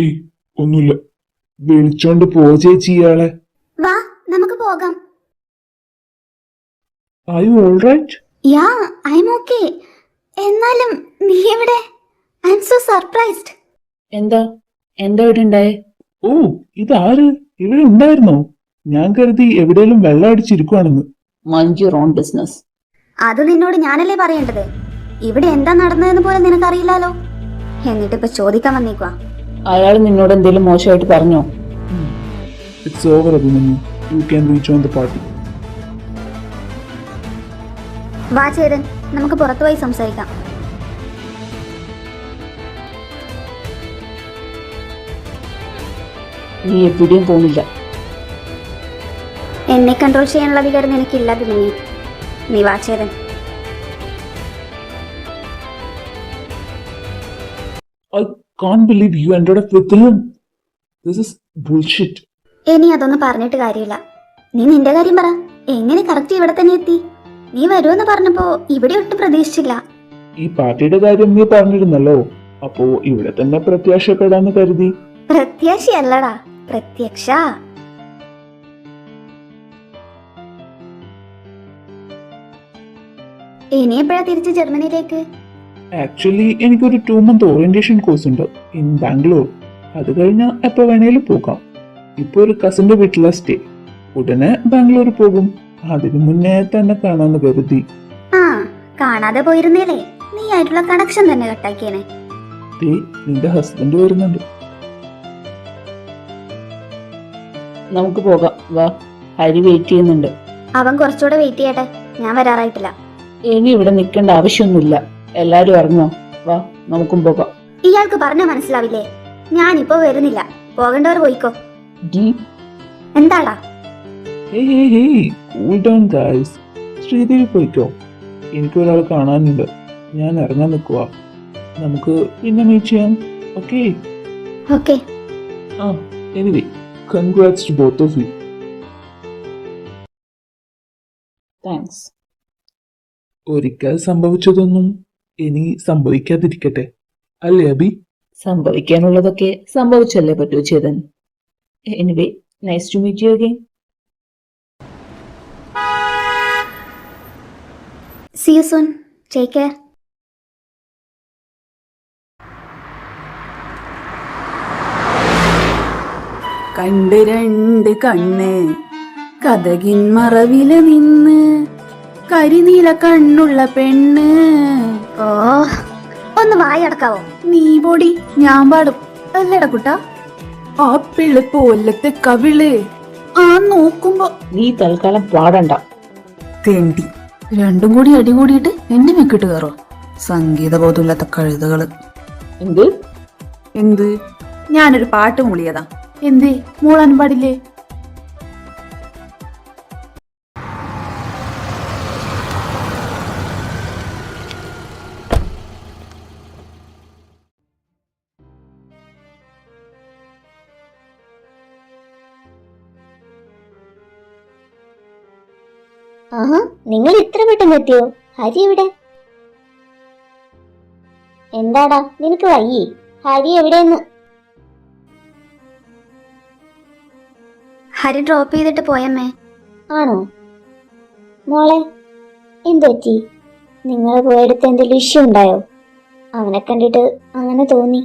ഏയ് ഒന്നുമില്ല. വിളിച്ചോണ്ട് പോ ചേച്ചി ഇയാളെ. വാ നമുക്ക് പോകാം. Are you all right yeah I'm okay എന്നാലും നീ എവിടെ? ഐ എം സോ സർപ്രൈസ്ഡ് എന്താ? എന്താ ഇവിടെ ഉണ്ടായേ? ഓ ഇതാര്? ഇവിടെ ഉണ്ടായിരുന്നോ? ഞാൻ കരുതി എവിടെയെങ്കിലും വെള്ളം അടിച്ചിരിക്കുവാണെന്ന്. മൈൻഡ് യുവർ ഓൺ ബിസിനസ് അത് നിന്നോട് ഞാനല്ലേ പറയേണ്ടത്? ഇവിടെ എന്താ നടന്നതെന്ന് പോലും നിനക്കറിയില്ലാലോ? എന്നിട്ട് ഇപ്പൊ ചോദിക്കാൻ വന്നേക്കുവാ. അയാൾ നിന്നോട് എന്തെങ്കിലും മോശമായിട്ട് പറഞ്ഞോ? It's over Abhimanyu you can reach on the party വാ ചേതൻ നമുക്ക് പുറത്തുപോയി സംസാരിക്കാം. നീ എവിടെയും പോകുന്നില്ല. എന്നെ കൺട്രോൾ ചെയ്യാനുള്ള അധികാരം നിനക്കില്ല അഭിമന്യു. നീ വാ Chetan I can't believe you end up with him this is bullshit ഇനി അതൊന്നും പറഞ്ഞിട്ട് കാര്യമില്ല. നീ നിന്റെ കാര്യം പറ. എങ്ങനെ കറക്റ്റ് ഇവിടെ തന്നെ എത്തി? നീ വരുമെന്ന് പറഞ്ഞപ്പോ ഇവിടെ ഒട്ടും പ്രതീക്ഷിച്ചില്ല. ഈ പാർട്ടിയുടെ കാര്യം നീ പറഞ്ഞിരുന്നല്ലോ. അപ്പോ ഇവിടെ തന്നെ പ്രത്യാശപ്പെടാന്ന് കരുതി. പ്രത്യാശയല്ലടാ. പ്രത്യക്ഷ. ഇനി എപ്പോഴാ തിരിച്ച് ജർമ്മനിയിലേക്ക്? ആക്ച്വലി എനിക്കൊരു ടു മന്ത് ഓറിയന്റേഷൻ കോഴ്സ് ഉണ്ട് ഇൻ ബാംഗ്ലൂർ അത് കഴിഞ്ഞാൽ എപ്പോൾ വേണേലും പോകാം. ഇപ്പോൾ ഒരു കസിന്റെ വീട്ടിലാണ് സ്റ്റേ ഉടനെ ബാംഗ്ലൂർ പോകും. അതിനു മുന്നേ തന്നെ കാണാന്ന് കരുതി. ആ കാണാതെ പോയിരുന്നേലേ. നീ ആയിട്ടുള്ള കണക്ഷൻ തന്നെ കട്ടാക്കിയേനെ. നിന്റെ ഹസ്ബൻഡ് വരുന്നുണ്ട്. നമുക്ക് പോകാം. വാ ഹരി വെയിറ്റ് ചെയ്യുന്നുണ്ട്. അവൻ കുറച്ചുകൂടെ വെയിറ്റ് ചെയ്യട്ടെ. ഞാൻ വരാറായിട്ടില്ല. ഇനി ഇവിടെ നിൽക്കേണ്ട ആവശ്യമൊന്നുമില്ല. എല്ലാരും ഇറങ്ങോ വാ നമുക്കും പോകാം. ഇയാൾക്ക് പറഞ്ഞ മനസ്സിലാവില്ലേ? ഞാനിപ്പോ വരുന്നില്ല. പോകണ്ടവർ പോയിക്കോ. ഡി. എന്താടാ? Hey hey hey cool down guys Sridevi പോയിക്കോ? എനിക്ക് ഒരാൾ കാണാനുണ്ട്. ഞാൻ ഇറങ്ങാൻ നിൽക്കുക നമുക്ക് പിന്നെ മീറ്റ് ചെയ്യാം. ഓക്കെ ഓക്കെ ആ anyway congrats to both of you thanks ഒരിക്കൽ സംഭവിച്ചതൊന്നും ഇനി സംഭവിക്കാതിരിക്കട്ടെ. അല്ലേ അബി? സംഭവിക്കാനുള്ളതൊക്കെ സംഭവിച്ചല്ലേ പറ്റൂ Chetan. Anyway nice to meet you again See you soon take care കണ്ട് രണ്ട് കണ്ണ് കഥകിൻ മറവിൽ നിന്ന് കരിനീല കണ്ണുള്ള പെണ്ണ്. ഓ ഒന്ന് വായടക്കാവോ? നീ പൊടി ഞാൻ പാടും. അല്ലട കുട്ട ആ പോലത്തെ കവിൾ. ആ നോക്കുമ്പോ നീ തൽക്കാലം പാടണ്ട. തേണ്ടി. രണ്ടും കൂടി അടി കൂടിയിട്ട് എന്റെ മെക്കിട്ട് കയറോ? സംഗീത ബോധമില്ലാത്ത കഴുതകൾ. എന്ത്? എന്ത്? ഞാനൊരു പാട്ട് മൂളിയതാ. എന്തേ? മൂളാൻ പാടില്ലേ? ആഹാ നിങ്ങൾ ഇത്ര പെട്ടെന്ന് എത്തിയോ? ഹരി എവിടെ? എന്താടാ നിനക്ക് വയ്യേ? ഹരി എവിടെയെന്ന്? ഹരി ഡ്രോപ്പ് ചെയ്തിട്ട് പോയമ്മേ. ആണോ? മോളെ എന്തുപറ്റി? നിങ്ങൾ പോയെടുത്ത് എന്തെങ്കിലും ഇഷ്യൂ ഉണ്ടായോ? അവനെ കണ്ടിട്ട് അങ്ങനെ തോന്നി.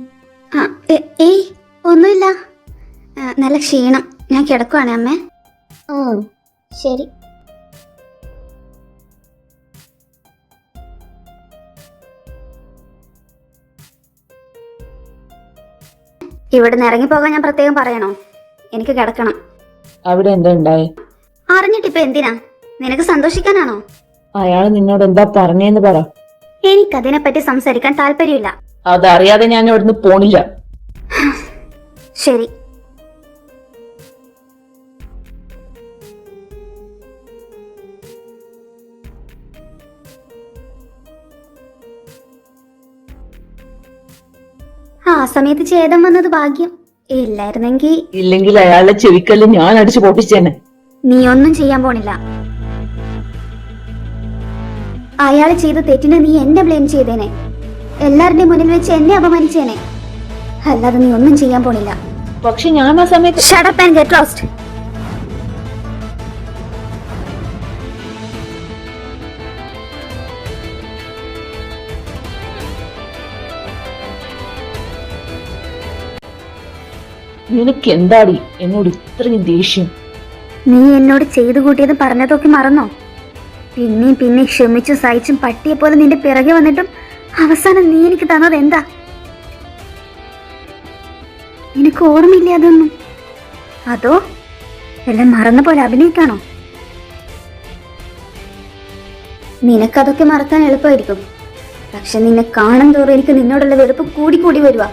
ഏയ് ഒന്നുമില്ല. നല്ല ക്ഷീണം. ഞാൻ കിടക്കുവാണേ അമ്മേ. ആ ശരി. ഇവിടുന്ന് ഇറങ്ങിപ്പോകാൻ ഞാൻ പ്രത്യേകം പറയണോ? എനിക്ക് കിടക്കണം. അവിടെ എന്താ അറിഞ്ഞിട്ട് അറിഞ്ഞിട്ടിപ്പോ എന്തിനാ? നിനക്ക് സന്തോഷിക്കാനാണോ? അയാൾ നിന്നോട് എന്താ പറഞ്ഞേന്ന് പറ. എനിക്ക് അതിനെ പറ്റി സംസാരിക്കാൻ താല്പര്യമില്ല. അതറിയാതെ ഞാൻ ഇവിടുന്ന് പോണില്ല. ശരി. ആ സമയത്ത് ഛേദം വന്നത് ഭാഗ്യം. ഇല്ലായിരുന്നെങ്കിൽ ഇല്ലെങ്കിൽ അയാളുടെ ചെവിക്കല്ല് ഞാൻ അടിച്ചു പൊട്ടിച്ചേനെ. നീ ഒന്നും ചെയ്യാൻ പോണില്ല. അയാൾ ചെയ്ത തെറ്റിനെ നീ എന്നെ ബ്ലെയിം ചെയ്തേനെ. എല്ലാരുടെ മുന്നിൽ വെച്ച് എന്നെ അപമാനിച്ചേനെ. അല്ലാതെ നീ ഒന്നും ചെയ്യാൻ പോണില്ല. പക്ഷെ ഞാൻ ആ സമയത്ത് ഷടപ്പ് ആൻഡ് ഗെറ്റ് ലോസ്റ്റ് നിനക്ക് എന്താടി എന്നോട് ഇത്രയും ദേഷ്യം? നീ എന്നോട് ചെയ്തു കൂട്ടിയത് പറഞ്ഞതൊക്കെ മറന്നോ? പിന്നെയും പിന്നെ ക്ഷമിച്ചും സഹിച്ചും പട്ടിയെ പോലെ നിന്റെ പിറകെ വന്നിട്ടും അവസാനം നീ എനിക്ക് തന്നത് എന്താ? നിനക്ക് ഓർമ്മയില്ല അതൊന്നും? അതോ എല്ലാം മറന്ന പോലെ അഭിനയിക്കാണോ? നിനക്കതൊക്കെ മറക്കാൻ എളുപ്പമായിരിക്കും. പക്ഷെ നിന്നെ കാണും തോറും എനിക്ക് നിന്നോടുള്ള വെറുപ്പ് കൂടി കൂടി വരുവാ.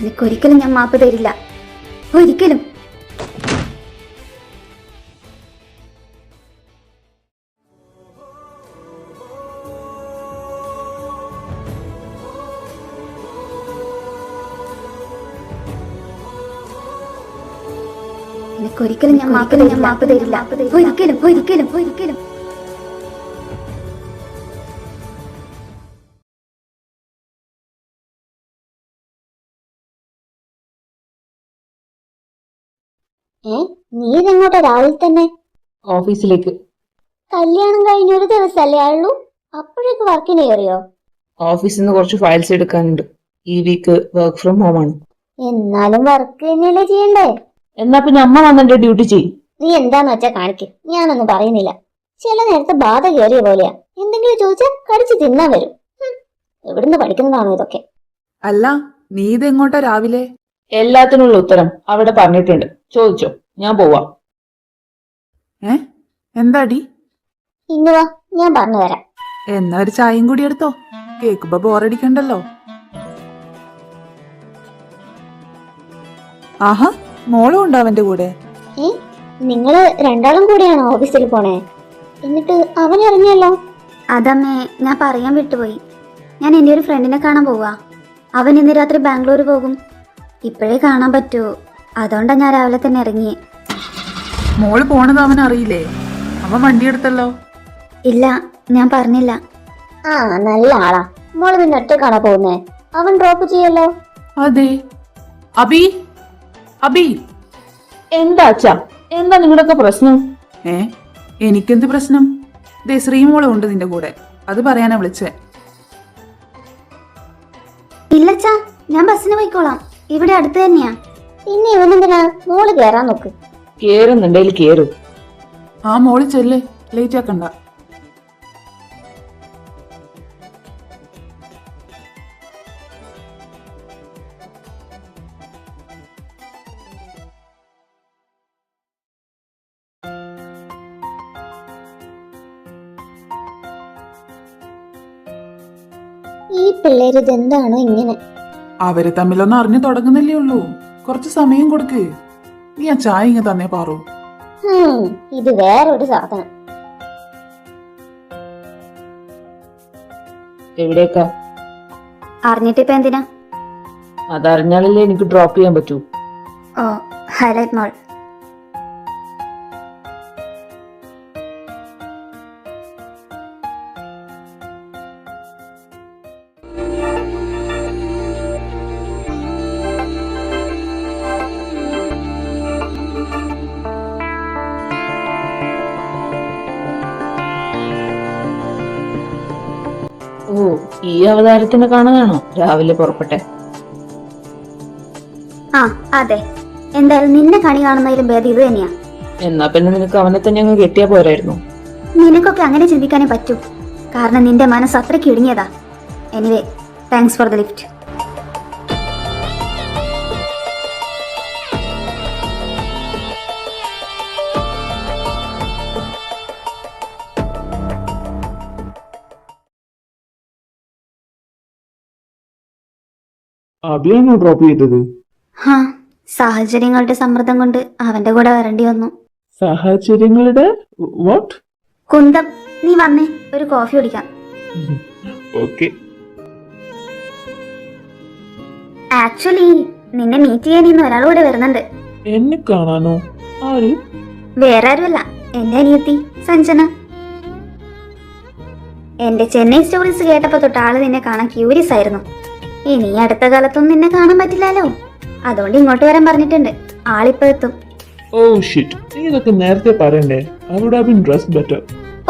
നിനക്കൊരിക്കലും ഞാൻ മാപ്പ് തരില്ല. ഒരിക്കലും. ഒരിക്കലും ഞാൻ മാപ്പ് ഞാൻ മാപ്പ് തരില്ല. ഒരിക്കലും ഒരിക്കലും ഒരിക്കലും. രാവിലെ തന്നെ ഓഫീസിലേക്ക്. കല്യാണം കഴിഞ്ഞ ഒരു ദിവസമല്ലേ ആയുള്ളൂ? അപ്പോഴേക്ക് വർക്കിന് കയറിയോ ഓഫീസിൽ നിന്ന് കുറച്ച് ഫയൽസ് എടുക്കാനുണ്ട്. ഈ വീക്ക് വർക്ക് ഫ്രം ഹോം ആണ്. എന്നാലും വർക്ക് തന്നെയല്ലേ ചെയ്യണ്ടേ? എന്നാ പിന്നെ അമ്മ വന്നിട്ട് ഡ്യൂട്ടി ചെയ്യും നീ എന്താന്ന് വെച്ചാ കാണിക്ക്. ഞാനൊന്നും പറയുന്നില്ല. ചില നേരത്തെ ബാധ കയറിയ പോലെയാ. എന്തെങ്കിലും ചോദിച്ചാൽ കടിച്ചു തിന്നാൻ വരും. എവിടുന്ന് പഠിക്കുന്നതാണോ ഇതൊക്കെ? അല്ല നീ ഇതെങ്ങോട്ടാ രാവിലെ? എല്ലാത്തിനുള്ള ഉത്തരം അവിടെ പറഞ്ഞിട്ടുണ്ട്. ചോദിച്ചോ. ഞാൻ പോവാം. ഏ? എന്താടി? ഇന്ന് വാ ഞാൻ പറഞ്ഞു തരാം. എന്നാ ഒരു ചായയും കൂടി എടുത്തോ? കേക്കുമ്പോ ബോറടിക്കണ്ടല്ലോ. ആഹാ മോളും ഉണ്ടോ അവന്റെ കൂടെ? ഏ നിങ്ങൾ രണ്ടാളും കൂടിയാണോ ഓഫീസിൽ പോണേ? എന്നിട്ട് അവൻ അറിഞ്ഞല്ലോ അതമ്മേ ഞാൻ പറയാൻ വിട്ടുപോയി. ഞാൻ എന്റെ ഒരു ഫ്രണ്ടിനെ കാണാൻ പോവാ. അവൻ ഇന്ന് രാത്രി ബാംഗ്ലൂർ പോകും. ഇപ്പോഴേ കാണാൻ പറ്റൂ. അതുകൊണ്ടാണ് ഞാൻ രാവിലെ തന്നെ ഇറങ്ങി മോൾ പോണത് അവൻ അറിയില്ലേ? അവൻ വണ്ടി എടുത്തല്ലോ. ഇല്ല ഞാൻ പറഞ്ഞില്ല. ആ നല്ല ആളാ. മോൾ പിന്നെ ഒറ്റക്കാണോ പോകുന്നേ? അവൻ ഡ്രോപ്പ് ചെയ്യല്ലോ. അതെ. അബി? അബി? എന്താ അച്ഛാ? എന്താ നിങ്ങളുടെയൊക്കെ പ്രശ്നം? ഏ എനിക്കെന്ത് പ്രശ്നം? ദേ ശ്രീമോളും ഉണ്ട് നിന്റെ കൂടെ. അത് പറയാനാ വിളിച്ചേ. ഇല്ലച്ചാ ഞാൻ ബസ്സിന് പോയിക്കോളാം. ഇവിടെ അടുത്ത് തന്നെയാ. പിന്നെ ഇവനെന്തിനാ? മോൾ കേറാൻ നോക്ക്. കേറുന്നുണ്ടെങ്കിൽ കേറും. ആ മോൾ ചെല്ലേ. ലേറ്റ് ആക്കണ്ട. ഈ പിള്ളേര് ഇതെന്താണോ ഇങ്ങനെ? അവർ തമ്മിലൊന്നും അറിഞ്ഞു തുടങ്ങുന്നില്ലേ ഉള്ളൂ. കുറച്ച് സമയം കൊടുക്ക്. നീ ആ ചായ ഇങ്ങ തന്നെ പാറു. ഹും, ഇത് വേറൊരു സാധനം. എവിടേക്കാ അറിഞ്ഞിട്ടിപ്പോ എന്തിനാ? അതറിഞ്ഞാലല്ലേ എനിക്ക് ഡ്രോപ്പ് ചെയ്യാൻ പറ്റൂ. ഓ ഹൈലൈറ്റ് മോൾ ഈ അവതാരത്തിനെ കാണാനാണോ രാവിലെ പുറപ്പെട്ടെ. ആ അതെ. എന്തായാലും നിന്നെ കണി കാണുന്നതിലും ഭേദം ഇത് തന്നെയാ. എന്നാ പിന്നെ നിനക്ക് അവനെ തന്നെ അങ്ങ് കെട്ടിയാ പോരായിരുന്നു. നിനക്കൊക്കെ അങ്ങനെ ചിന്തിക്കാനേ പറ്റൂ. കാരണം നിന്റെ മനസ്സ് അത്രയ്ക്ക് ഇടുങ്ങിയതാ. Anyway thanks for the lift അഭിയാണോ drop ചെയ്തത്? ഹാ സാഹചര്യങ്ങളുടെ സമ്മർദ്ദം കൊണ്ട് അവന്റെ കൂടെ വരേണ്ടി വന്നു. സാഹചര്യങ്ങളുടെ വാട്ട് കുന്തം നീ വന്നേ ഒരു കോഫി കുടിക്കാം. ഓക്കെ ആക്ച്വലി നിന്നെ മീറ്റ് ചെയ്യാൻ ഇന്ന് ഒരാൾ കൂടെ വരുന്നുണ്ട്. എന്നെ കാണാനോ? ആര്? വേറെ ആരുമല്ല എന്റെ അനിയത്തി സഞ്ജന. എന്റെ ചെന്നൈ സ്റ്റോറീസ് കേട്ടപ്പോ തൊട്ട് ആൾ നിന്നെ കാണാൻ ക്യൂരിയസ് ആയിരുന്നു. ഇനി അടുത്ത കാലത്തൊന്നും നിന്നെ കാണാൻ പറ്റില്ലല്ലോ അതുകൊണ്ട് ഇങ്ങോട്ട് വരാൻ പറഞ്ഞിട്ടുണ്ട്. ആളിപ്പോ എത്തും. ഓ ഷിറ്റ് നീ ഇതൊക്കെ നേരത്തെ പറയണ്ടേ? I would have been dress better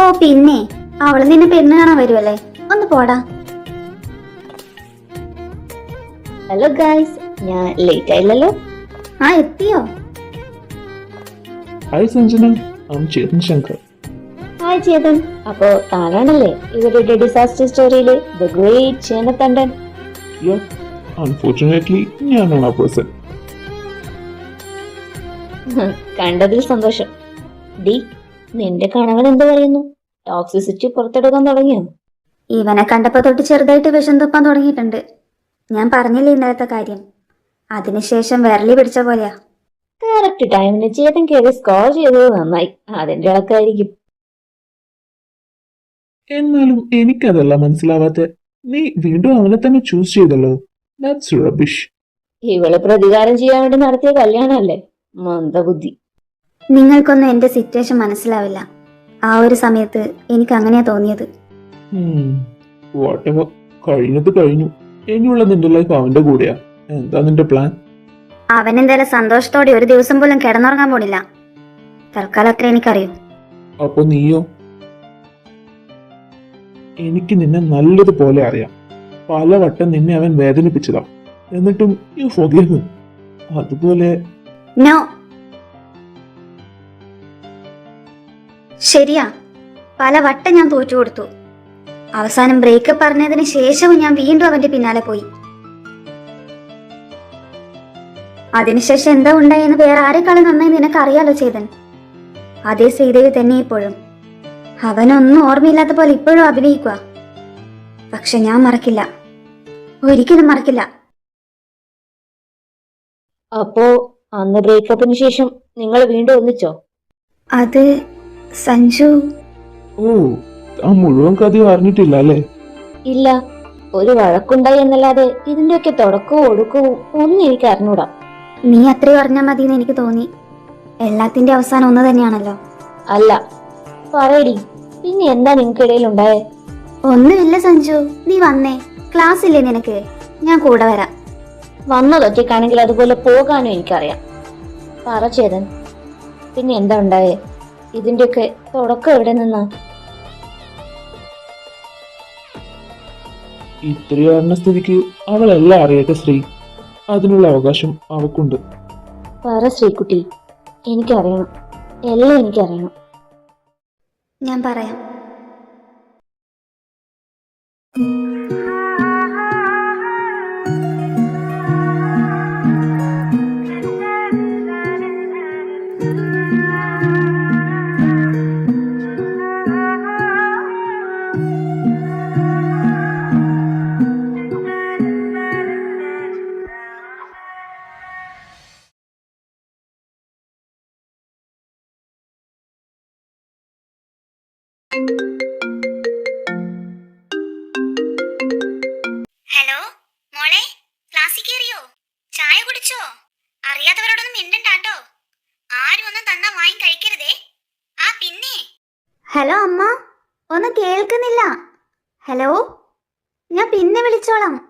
ഓ പിന്നെ. അവൾ നിന്നെ പെണ്ണ് കാണാൻ വരുമല്ലേ ഒന്ന് പോടാ. ഹലോ ഗായ്സ് ഞാൻ ലേറ്റ് ആയില്ലല്ലോ. ആ എത്തിയോ? ഹായ് സഞ്ജന ഞാൻ ചേതൻ ശങ്കർ ഹായ് ചേതൻ അപ്പോ താനാണല്ലേ ഇവരുടെ ഡിസാസ്റ്റർ സ്റ്റോറിയിലെ ദ ഗ്രേറ്റ് ചേനത്തണ്ടൻ യാ അൺഫോർച്ചുനേറ്റ്ലി ഞാനാണ് ആ പേഴ്സൺ കണ്ടതിൽ സന്തോഷം. ഡി നിന്റെ കണവൻ എന്ത് പറയുന്നു? ടോക്സിസിറ്റി പുറത്തെടുക്കാൻ തുടങ്ങിയോ? ഇവനെ കണ്ടപ്പോ തൊട്ട് ചെറുതായിട്ട് വിഷം തുപ്പാൻ തുടങ്ങിയിട്ടുണ്ട്. ഞാൻ പറഞ്ഞില്ലേ ഇന്നലത്തെ കാര്യം? അതിനുശേഷം വിരലി പിടിച്ച പോലെയാ. കറക്റ്റ് ടൈമിന് ചേതൻ കയറി സ്കോർ ചെയ്തത് നന്നായി. അതിന്റെ ഇളക്കായിരിക്കും എന്നാലും എനിക്കതല്ല മനസ്സിലാവാത്ത. നീ വീണ്ടും അവനെ തന്നെ ചൂസ് ചെയ്തല്ലോ. ദാറ്റ്സ് റബിഷ് ഇവളെ പ്രതികാരം ചെയ്യാൻ വേണ്ടി നടത്തിയ കല്യാണല്ലേ മന്ദബുദ്ധി. നിങ്ങൾക്കൊന്നും എന്റെ സിറ്റുവേഷൻ മനസ്സിലാവില്ല. ആ ഒരു സമയത്ത് എനിക്ക് അങ്ങനെയാ തോന്നിയത് വാട്ടെവർ കഴിഞ്ഞത് കഴിഞ്ഞു. ഇനിയുള്ള നിന്റെ ലൈഫ് അവന്റെ കൂടെയാ. എന്താ നിന്റെ പ്ലാൻ അവൻ എന്തായാലും സന്തോഷത്തോടെ ഒരു ദിവസം പോലും കിടന്നുറങ്ങാൻ പോണില്ല. തൽക്കാലം അത്ര എനിക്കറിയും. അപ്പൊ നീയോ? എനിക്ക് നിന്നെ നല്ലതുപോലെ അറിയാം. പലവട്ടം നിന്നെ അവൻ വേദനിപ്പിച്ചതാ. എന്നിട്ടും യു ഫോഗീവ് അതുപോലെ നോ. ശരിയാ. പല വട്ടം ഞാൻ തോറ്റു കൊടുത്തു അവസാനം ബ്രേക്കപ്പ് പറഞ്ഞതിന് ശേഷവും ഞാൻ വീണ്ടും അവന്റെ പിന്നാലെ പോയി. അതിനുശേഷം എന്താ ഉണ്ടായെന്ന് വേറെ ആരെക്കാളും നന്നായി നിനക്കറിയാലോ ചേതൻ. അതേ ശ്രീദേവി തന്നെ ഇപ്പോഴും. അവനൊന്നും ഓർമ്മയില്ലാത്ത പോലെ ഇപ്പോഴും അഭിനയിക്കുക പക്ഷെ ഞാൻ മറക്കില്ല. ഒരിക്കലും മറക്കില്ല. അപ്പോ അന്ന് ബ്രേക്കപ്പിന് ശേഷം നിങ്ങൾ വീണ്ടും ഒന്നിച്ചോ? അത് സഞ്ജു. ഓ ആ മുഴുവൻ കഥയും അറിഞ്ഞിട്ടില്ല അല്ലേ? ഇല്ല ഒരു വഴക്കുണ്ടായി എന്നല്ലാതെ ഇതിന്റെയൊക്കെ തുടക്കവും ഒടുക്കവും ഒന്നും എനിക്ക് അറിഞ്ഞൂടാ. നീ അത്രയും അറിഞ്ഞാൽ മതി എന്ന് എനിക്ക് തോന്നി. എല്ലാത്തിന്റെ അവസാനം ഒന്ന് തന്നെയാണല്ലോ. അല്ല പറയടി. പിന്നെ എന്താ നിങ്ങൾക്കിടയിൽ ഉണ്ടായത് ഒന്നുമില്ല സഞ്ജു. നീ വന്നേ. ക്ലാസ് ഇല്ലേ നിനക്ക്? ഞാൻ കൂടെ വരാം. വന്നതൊറ്റയ്ക്കാണെങ്കിൽ അതുപോലെ പോകാനും എനിക്കറിയാം. പറ ചേതൻ. പിന്നെ എന്താ ഉണ്ടായേ? ഇതിന്റെയൊക്കെ തുടക്കം എവിടെ നിന്നാ? ഇത്രയും അറിഞ്ഞ സ്ഥിതിക്ക് അവളെല്ലാം അറിയട്ടെ ശ്രീ. അതിനുള്ള അവകാശം അവക്കുണ്ട്. പറ ശ്രീകുട്ടി. എനിക്കറിയണം. എല്ലാം എനിക്കറിയണം. ഞാൻ പറയാം. ഹലോ അമ്മ ഒന്നും കേൾക്കുന്നില്ല. ഹലോ? ഞാൻ പിന്നെ വിളിച്ചോളാം.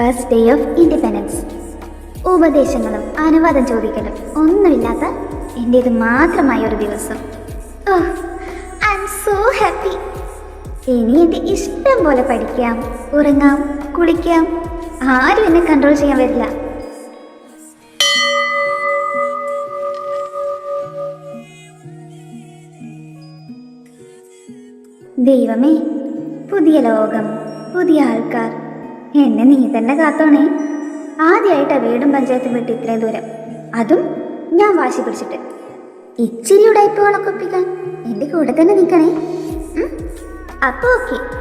ഫസ്റ്റ് ഡേ ഓഫ് ഇൻഡിപെൻഡൻസ് ഉപദേശങ്ങളും അനുവാദം ചോദിക്കലും ഒന്നുമില്ലാത്ത എന്റേത് മാത്രമായ ഒരു ദിവസം. Oh I M so happy ഇനി എന്റെ ഇഷ്ടം പോലെ പഠിക്കാം ഉറങ്ങാം കുളിക്കാം. ആരും എന്നെ കൺട്രോൾ ചെയ്യാൻ വരില്ല. ദൈവമേ പുതിയ ലോകം പുതിയ ആൾക്കാർ എന്നെ നീ തന്നെ കാത്തോണേ. ആദ്യമായിട്ടാ വീടും പഞ്ചായത്തും വിട്ട് ഇത്രയും ദൂരം. അതും ഞാൻ വാശി പിടിച്ചിട്ട്. ഇച്ചിരി ഉടായ്പകളൊക്കെ ഒപ്പിക്കാൻ. എന്റെ കൂടെ തന്നെ നിൽക്കണേ. അപ്പോൾ അപ്പൊ ഓക്കെ.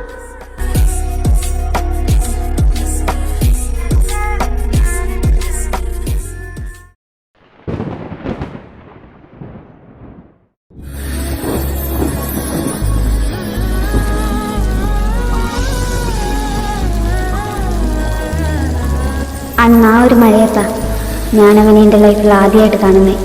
അന്ന് ആ ഒരു മഴയത്താ ഞാനവനെ എന്റെ ലൈഫിൽ ആദ്യമായിട്ട് കാണുന്നേ.